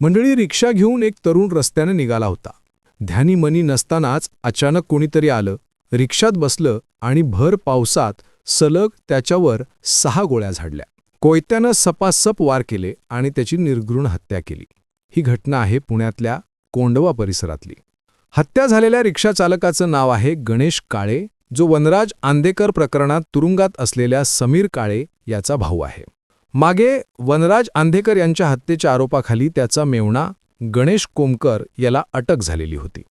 मंडळी रिक्षा घेऊन एक तरुण रस्त्याने निघाला होता. ध्यानी मनी नसतानाच अचानक कोणीतरी आलं. रिक्षात बसलं आणि भर पावसात सलग त्याच्यावर सहा गोळ्या झाडल्या. कोयत्यानं सपासप वार केले आणि त्याची निर्घृण हत्या केली. ही घटना आहे पुण्यातल्या कोंडवा परिसरातली. हत्या झालेल्या रिक्षाचालकाचं नाव आहे गणेश काळे जो वनराज आंदेकर प्रकरणात तुरुंगात असलेल्या समीर काळे याचा भाऊ आहे. मागे वनराज आंधेकर यांच्या हत्येच्या आरोपाखाली त्याचा मेवणा गणेश कोमकर याला अटक झालेली होती.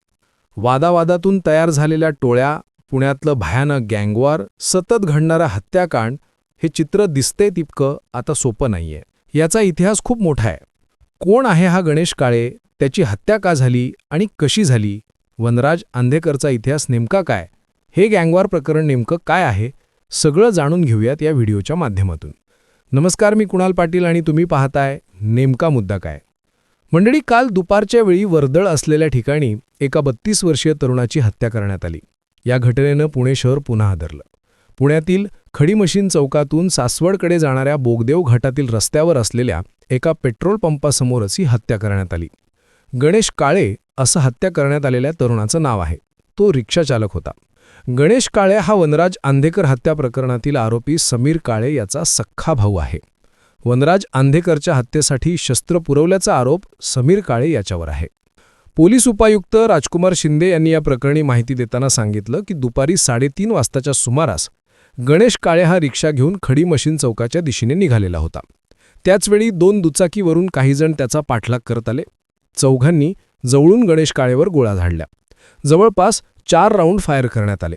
वादावादातून तयार झालेल्या टोळ्या पुण्यातलं भयानक गँगवार सतत घडणारा हत्याकांड हे चित्र दिसते तितकं आता सोपं नाहीये. याचा इतिहास खूप मोठा आहे. कोण आहे हा गणेश काळे त्याची हत्या का झाली आणि कशी झाली? वनराज आंधेकरचा इतिहास नेमका काय? हे गँगवार प्रकरण नेमकं काय आहे? सगळं जाणून घेऊयात या व्हिडिओच्या माध्यमातून. नमस्कार मी कुणाल पाटील आणि तुम्ही पाहताय नेमका मुद्दा काय? मंडळी काल दुपारच्या वेळी वर्दळ असलेल्या ठिकाणी एका बत्तीस वर्षीय तरुणाची हत्या करण्यात आली. या घटनेनं पुणे शहर पुन्हा हादरलं. पुण्यातील खडी मशीन चौकातून सासवडकडे जाणाऱ्या बोगदेव घाटातील रस्त्यावर असलेल्या एका पेट्रोल पंपासमोरच ही हत्या करण्यात आली. गणेश काळे असं हत्या करण्यात आलेल्या तरुणाचं नाव आहे. तो रिक्षाचालक होता. गणेश काळे हा वनराज आंधेकर हत्या प्रकरणातील आरोपी समीर काळे याचा सख्खा भाऊ आहे. वनराज आंधेकरच्या हत्येसाठी शस्त्र पुरवल्याचा आरोप समीर काळे याच्यावर आहे. पोलीस उपायुक्त राजकुमार शिंदे यांनी या प्रकरणी माहिती देताना सांगितलं की दुपारी साडेतीन वाजताच्या सुमारास गणेश काळे हा रिक्षा घेऊन खडी मशीन चौकाच्या दिशेने निघालेला होता. त्याचवेळी दोन दुचाकीवरून काहीजण त्याचा पाठलाग करत आले. चौघांनी जवळून गणेश काळेवर गोळा झाडल्या. जवळपास चार राऊंड फायर करण्यात आले.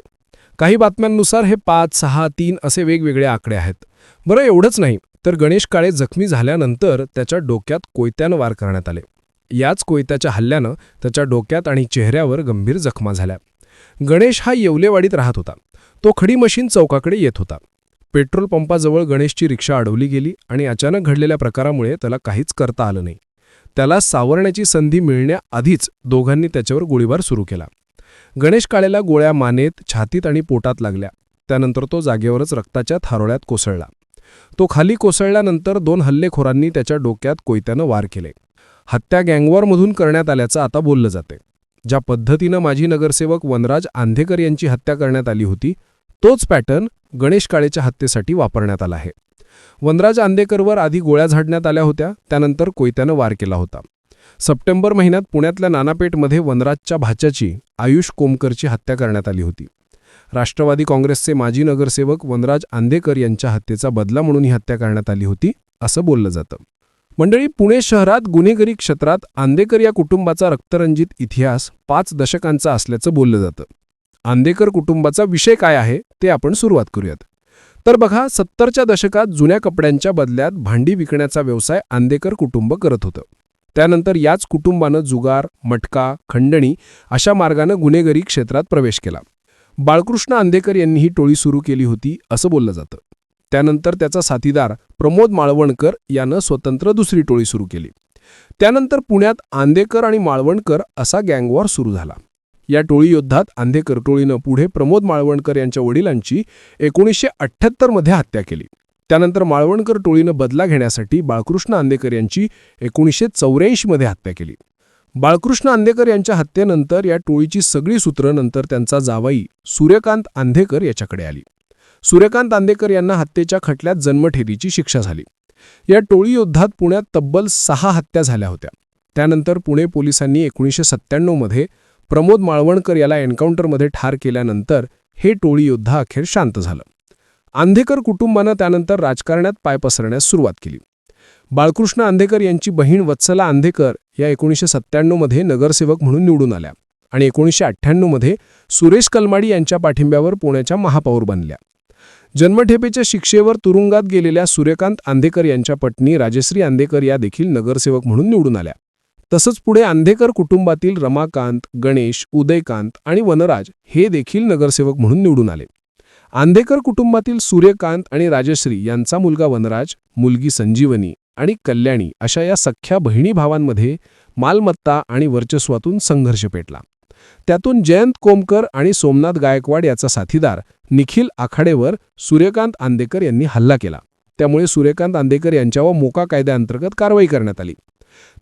काही बातम्यांनुसार हे पाच सहा तीन असे वेगवेगळे आकडे आहेत. बरं एवढंच नाही तर गणेश काळे जखमी झाल्यानंतर त्याच्या डोक्यात कोयत्यानं वार करण्यात आले. याच कोयत्याच्या हल्ल्यानं त्याच्या डोक्यात आणि चेहऱ्यावर गंभीर जखमा झाल्या. गणेश हा येवलेवाडीत राहत होता. तो खडी मशीन चौकाकडे येत होता. पेट्रोल पंपाजवळ गणेशची रिक्षा अडवली गेली आणि अचानक घडलेल्या प्रकारामुळे त्याला काहीच करता आलं नाही. त्याला सावरण्याची संधी मिळण्याआधीच दोघांनी त्याच्यावर गोळीबार सुरू केला. गणेश काळेला गोळ्या मानेत छातीत आणि पोटात लागल्या. त्यानंतर तो जागेवरच रक्ताच्या थारोळ्यात कोसळला. तो खाली कोसळल्यानंतर दोन हल्लेखोरांनी त्याच्या डोक्यात कोयत्यानं वार केले. हत्या गँगवॉरमधून करण्यात आल्याचं आता बोललं जाते ज्या पद्धतीनं माजी नगरसेवक वनराज आंधेकर यांची हत्या करण्यात आली होती तोच पॅटर्न गणेश काळेच्या हत्येसाठी वापरण्यात आला आहे. वनराज आंदेकरवर आधी गोळ्या झाडण्यात आल्या होत्या त्यानंतर कोयत्यानं वार केला होता. सप्टेंबर महिन्यात पुण्यातल्या नानापेठमध्ये वनराजच्या भाच्याची आयुष कोमकरची हत्या करण्यात आली होती. राष्ट्रवादी काँग्रेसचे माजी नगरसेवक वनराज आंदेकर यांच्या हत्येचा बदला म्हणून ही हत्या करण्यात आली होती असं बोललं जातं. मंडळी पुणे शहरात गुन्हेगारी क्षेत्रात आंदेकर या कुटुंबाचा रक्तरंजित इतिहास पाच दशकांचा असल्याचं बोललं जातं. आंदेकर कुटुंबाचा विषय काय आहे ते आपण सुरुवात करूयात. तर बघा सत्तरच्या दशकात जुन्या कपड्यांच्या बदल्यात भांडी विकण्याचा व्यवसाय आंदेकर कुटुंब करत होतं. त्यानंतर याच कुटुंबानं जुगार मटका खंडणी अशा मार्गानं गुन्हेगारी क्षेत्रात प्रवेश केला. बाळकृष्ण आंदेकर यांनी ही टोळी सुरू केली होती असं बोललं जातं. त्यानंतर त्याचा साथीदार प्रमोद माळवणकर यानं स्वतंत्र दुसरी टोळी सुरू केली. त्यानंतर पुण्यात आंदेकर आणि माळवणकर असा गँगवॉर सुरू झाला. या टोळी योद्धात आंधेकर टोळीनं पुढे प्रमोद माळवणकर यांच्या वडिलांची एकोणीसशे अठ्ठ्याहत्तरमध्ये हत्या केली. त्यानंतर माळवणकर टोळीनं बदला घेण्यासाठी बाळकृष्ण आंदेकर यांची एकोणीसशे चौऱ्याऐंशीमध्ये हत्या केली. बाळकृष्ण आंदेकर यांच्या हत्येनंतर या टोळीची सगळी सूत्र नंतर त्यांचा जावाई सूर्यकांत आंधेकर याच्याकडे आली. सूर्यकांत आंदेकर यांना हत्येच्या खटल्यात जन्मठेरीची शिक्षा झाली. या टोळी युद्धात पुण्यात तब्बल सहा हत्या झाल्या होत्या. त्यानंतर पुणे पोलिसांनी एकोणीसशे सत्त्याण्णवमध्ये प्रमोद माळवणकर याला एन्काउंटरमध्ये ठार केल्यानंतर हे टोळी युद्ध अखेर शांत झालं. आंधेकर कुटुंबानं त्यानंतर राजकारणात पाय पसरण्यास सुरुवात केली. बाळकृष्ण आंधेकर यांची बहीण वत्सला आंधेकर या एकोणीसशे सत्त्याण्णवमध्ये नगरसेवक म्हणून निवडून आल्या आणि एकोणीसशे अठ्ठ्याण्णवमध्ये सुरेश कलमाडी यांच्या पाठिंब्यावर पुण्याच्या महापौर बनल्या. जन्मठेपेच्या शिक्षेवर तुरुंगात गेलेल्या सूर्यकांत आंधेकर यांच्या पत्नी राजश्री आंधेकर या देखील नगरसेवक म्हणून निवडून आल्या. तसंच पुढे आंधेकर कुटुंबातील रमाकांत गणेश उदयकांत आणि वनराज हे देखील नगरसेवक म्हणून निवडून आले. आंधेकर कुटुंबातील सूर्यकांत आणि राजश्री यांचा मुलगा वनराज मुलगी संजीवनी आणि कल्याणी अशा या सख्ख्या बहिणी भावांमध्ये मालमत्ता आणि वर्चस्वातून संघर्ष पेटला. त्यातून जयंत कोमकर आणि सोमनाथ गायकवाड याचा साथीदार निखिल आखाडेवर सूर्यकांत आंदेकर यांनी हल्ला केला. त्यामुळे सूर्यकांत आंदेकर यांच्यावर मोका कायद्याअंतर्गत कारवाई करण्यात आली.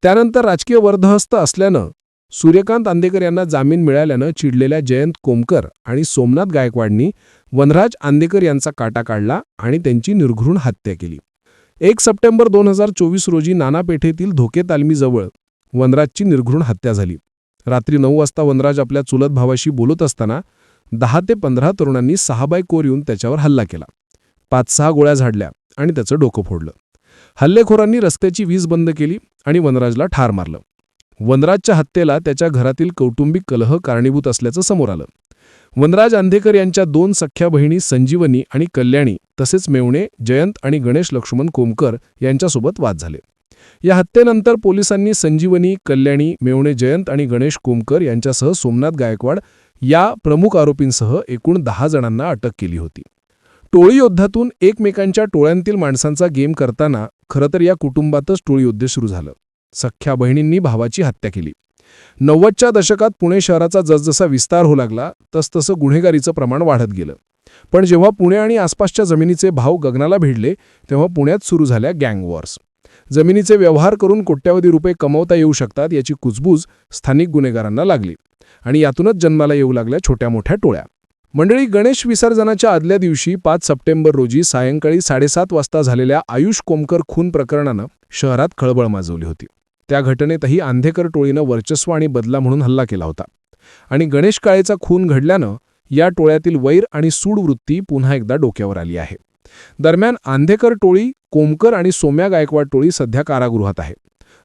त्यानंतर राजकीय वर्धहस्त असल्यानं सूर्यकांत आंदेकर यांना जामीन मिळाल्यानं चिडलेल्या जयंत कोमकर आणि सोमनाथ गायकवाडनी वनराज आंदेकर यांचा काटा काढला आणि त्यांची निर्घृण हत्या केली. एक सप्टेंबर दोन हजार चोवीस रोजी नानापेठेतील धोके तालमीजवळ वनराजची निर्घृण हत्या झाली. रात्री नऊ वाजता वनराज आपल्या चुलत भावाशी बोलत असताना दहा ते पंधरा तरुणांनी सहा बाय कोर येऊन त्याच्यावर हल्ला केला. पाच सहा गोळ्या झाडल्या आणि त्याचं डोकं फोडलं. हल्लेखोरांनी रस्त्याची वीज बंद केली आणि वनराजला ठार मारलं. वनराजच्या हत्येला त्याच्या घरातील कौटुंबिक कलह कारणीभूत असल्याचं समोर आलं. वनराज आंधेकर यांच्या दोन सख्या बहिणी संजीवनी आणि कल्याणी तसेच मेवणे जयंत आणि गणेश लक्ष्मण कोमकर यांच्यासोबत वाद झाले. या हत्येनंतर पोलिसांनी संजीवनी कल्याणी मेवणे जयंत आणि गणेश कोमकर यांच्यासह सोमनाथ गायकवाड या प्रमुख आरोपींसह एकूण दहा जणांना अटक केली होती. टोळी योद्धातून एकमेकांच्या टोळ्यांतील माणसांचा गेम करताना खरंतर या कुटुंबातच टोळी युद्ध सुरू झालं. सख्ख्या बहिणींनी भावाची हत्या केली. नव्वदच्या दशकात पुणे शहराचा जसजसा विस्तार होऊ लागला तसतसं गुन्हेगारीचं प्रमाण वाढत गेलं. पण जेव्हा पुणे आणि आसपासच्या जमिनीचे भाव गगनाला भिडले तेव्हा पुण्यात सुरू झाल्या गँग वॉर्स. जमिनीचे व्यवहार करून कोट्यावधी रुपये कमवता येऊ शकतात याची कुजबूज स्थानिक गुन्हेगारांना लागली आणि यातूनच जन्माला येऊ लागल्या छोट्या मोठ्या टोळ्या. मंडळी गणेश विसर्जनाच्या आदल्या दिवशी पाच सप्टेंबर रोजी सायंकाळी साडेसात वाजता झालेल्या आयुष कोमकर खून प्रकरणानं शहरात खळबळ माजवली होती. त्या घटनेतही आंधेकर टोळीनं वर्चस्व आणि बदला म्हणून हल्ला केला होता. आणि गणेश काळेचा खून घडल्यानं या टोळ्यातील वैर आणि सूड वृत्ती पुन्हा एकदा डोक्यावर आली आहे. दरम्यान आंधेकर टोळी कोमकर आणि सोम्या गायकवाड टोळी सध्या कारागृहात आहे.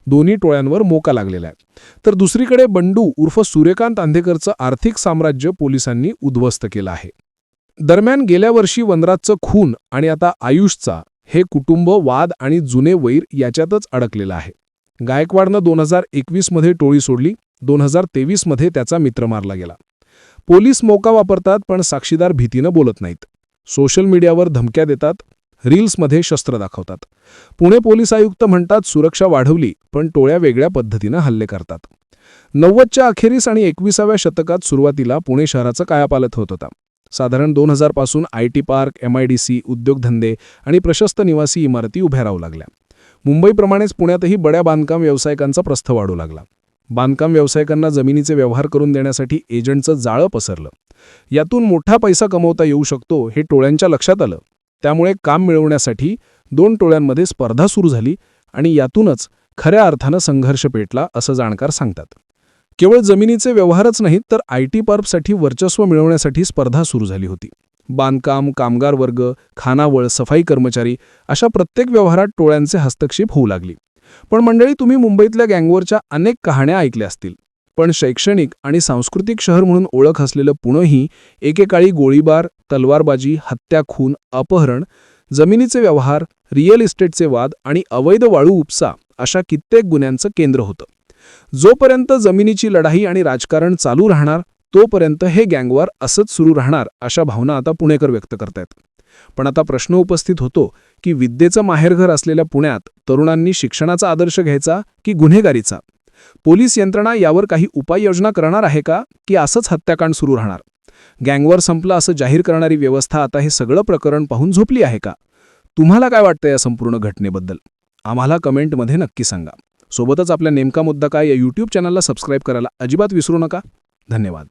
दोन्ही टोळ्यांवर मोका लागलेला आहे. तर दुसरीकडे बंडू उर्फ सूर्यकांत आंधेकरचं आर्थिक साम्राज्य पोलिसांनी उद्ध्वस्त केलं आहे. दरम्यान गेल्या वर्षी वनराजचं खून आणि आता आयुषचा हे कुटुंब वाद आणि जुने वैर याच्यातच अडकलेलं आहे. गायकवाडनं दोन हजार एकवीसमध्ये टोळी सोडली दोन हजार तेवीसमध्ये त्याचा मित्र मारला गेला. पोलीस मोका वापरतात पण साक्षीदार भीतीनं बोलत नाहीत. सोशल मीडियावर धमक्या देतात रील्समध्ये शस्त्र दाखवतात. पुणे पोलीस आयुक्त म्हणतात सुरक्षा वाढवली पण टोळ्या वेगळ्या पद्धतीनं हल्ले करतात. नव्वदच्या अखेरीस आणि एकविसाव्या शतकात सुरुवातीला पुणे शहराचं कायापालत होत होता. साधारण दोन हजारपासून I T park M I D C उद्योगधंदे आणि प्रशस्त निवासी इमारती उभ्या राहू लागल्या. मुंबईप्रमाणेच पुण्यातही बड्या बांधकाम व्यावसायिकांचा प्रस्थ वाढू लागला. बांधकाम व्यावसायिकांना जमिनीचे व्यवहार करून देण्यासाठी एजंटचं जाळं पसरलं. यातून मोठा पैसा कमवता येऊ शकतो हे टोळ्यांच्या लक्षात आलं. त्यामुळे काम मिळवण्यासाठी दोन टोळ्यांमध्ये स्पर्धा सुरू झाली आणि यातूनच खऱ्या अर्थानं संघर्ष पेटला असं जाणकार सांगतात. केवळ जमिनीचे व्यवहारच नाहीत तर आय टी पार्कसाठी वर्चस्व मिळवण्यासाठी स्पर्धा सुरू झाली होती. बांधकाम कामगार वर्ग खानावळ सफाई कर्मचारी अशा प्रत्येक व्यवहारात टोळ्यांचे हस्तक्षेप होऊ लागली. पण मंडळी तुम्ही मुंबईतल्या गँगवरच्या अनेक कहाण्या ऐकल्या असतील. पण शैक्षणिक आणि सांस्कृतिक शहर म्हणून ओळख असलेलं पुणंही एकेकाळी गोळीबार तलवारबाजी हत्या खून अपहरण जमिनीचे व्यवहार रिअल इस्टेटचे वाद आणि अवैध वाळू उपसा अशा कित्येक गुन्ह्यांचं केंद्र होतं. जोपर्यंत जमिनीची लढाई आणि राजकारण चालू राहणार तोपर्यंत हे गँगवार असंच सुरू राहणार अशा भावना आता पुणेकर व्यक्त करतायत. पण आता प्रश्न उपस्थित होतो की विद्येचं माहेरघर असलेल्या पुण्यात तरुणांनी शिक्षणाचा आदर्श घ्यायचा की गुन्हेगारीचा? पोलीस यंत्रणा यावर काही उपाययोजना करणार आहे का की असंच हत्याकांड सुरू राहणार? गँगवर संपलं असं जाहीर करणारी व्यवस्था आता हे सगळं प्रकरण पाहून झोपली आहे का? तुम्हाला काय वाटतं या संपूर्ण घटनेबद्दल? आम्हाला कमेंटमध्ये नक्की सांगा. सोबतच आपल्या नेमका मुद्दा काय या यूट्यूब चॅनलला सबस्क्राईब करायला अजिबात विसरू नका. धन्यवाद.